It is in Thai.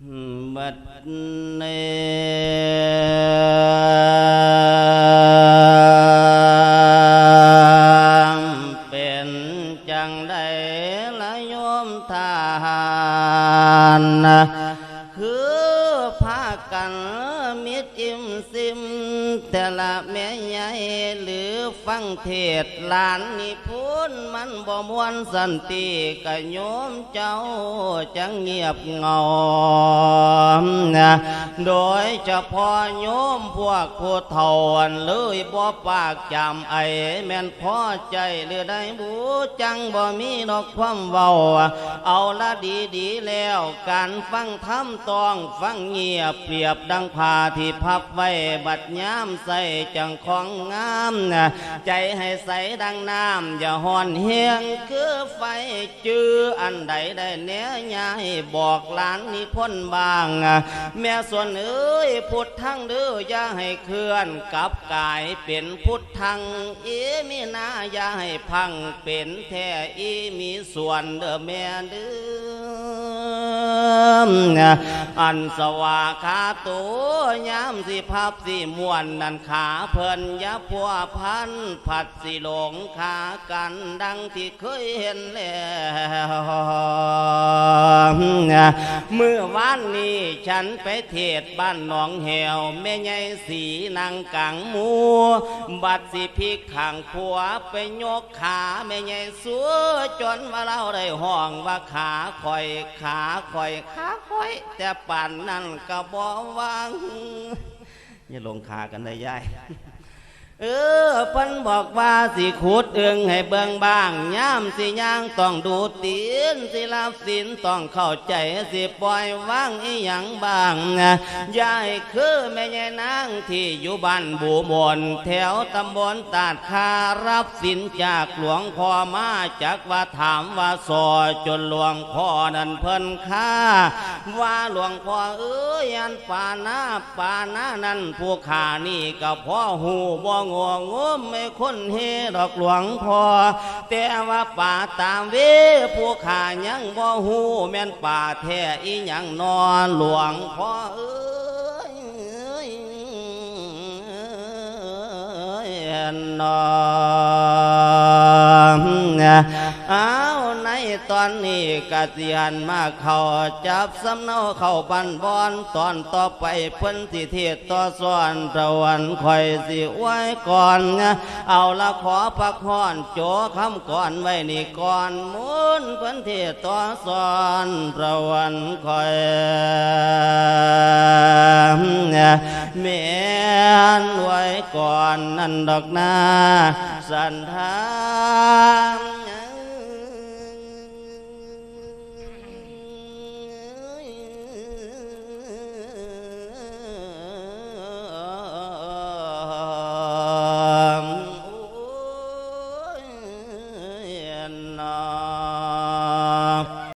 บัดเนเป็นจั แต่ละแม่ใหญ่หรือฟังเทศหลานนิพุนมันบ่มวนสันติกะโยมเจ้าจังเงียบเหงานะโดยเฉพาะโยมพวกผู้เฒ่าอันเลยบ่ปากจำไอแม่นพอใจหรือได้บูจังบ่มีดอกความเว้าเอาละดีดีแล้วการฟังธรรมต้องฟังเงียบเปรียบดังผ้าที่พับไว้บัดยามใส่จังของงามนะใจให้ใสดังน้ำอย่าห่อนเฮียงคือไฟจืออันใดได้แน่ยายบอกหลานนิพนธ์บาง แม่ส่วนเอ้ยพุทธังเด้ออย่าให้เคลื่อนกับกายเป็นพุทธังอีมีนาอย่าให้พังเป็นแท้อีมีส่วนเด้อแม่เด้อ อันสวาขาตัวยามสิพับสิมวนนันขาเพิ่นยาพัวพันผัดสิหลงขากันดังที่เคยเห็นแล้วเมื่อวานนี้ฉันไปเทศบ้านหนองแหวแม่ใหญ่สีนางกังมูบัดสิพิกขังผัวไปยกขาแม่ใหญ่สัวจนว่าเราได้ห้องว่าขาคอยขาคอยขาคอย แต่ป่านนั้นก็บอวางอย่าลงขากันได้ย่าย เออเพิ่นบอกว่าสิขุดเอึงให้เบิ่งบ้างย่ามสิย่างต้องดูตีนสิรับสินต้องเข้าใจสิปล่อยว่างอีหยังบ้างนะยายคือแม่ยายนางที่อยู่บ้านบูบนแถวตำบลตาดคารับสินจากหลวงพ่อมาจากว่าถามว่าสอจนหลวงพ่อนั้นเพิ่นค่าว่าหลวงพ่อเอ้ยอันป่าหน้าป่าหน้านั้นผู้ขานี่ก็พ่อหูบ่งวงมไม่คนเฮดอกหลวงพ่อแต่ว่าป่าตามเวผู้ขายังบ่หูแม่นป่าแท้อีหยังนอนหลวงพ่อเอ้ยนอนอ่า ตอนนี้กะสิหันมาเขาจับสำเนาเข้าบันบอนตอนต่อไปเพิ่นสิเทศต่อสอนตะวันคอยสิไว้ก่อนเอาละขอพักห่อนโจคำก่อนไว้นี่ก่อนมุนเพิ่นเทศต่อสอนตะวันคอยแม่นไว้ก่อนนั่นดอกนาสันทา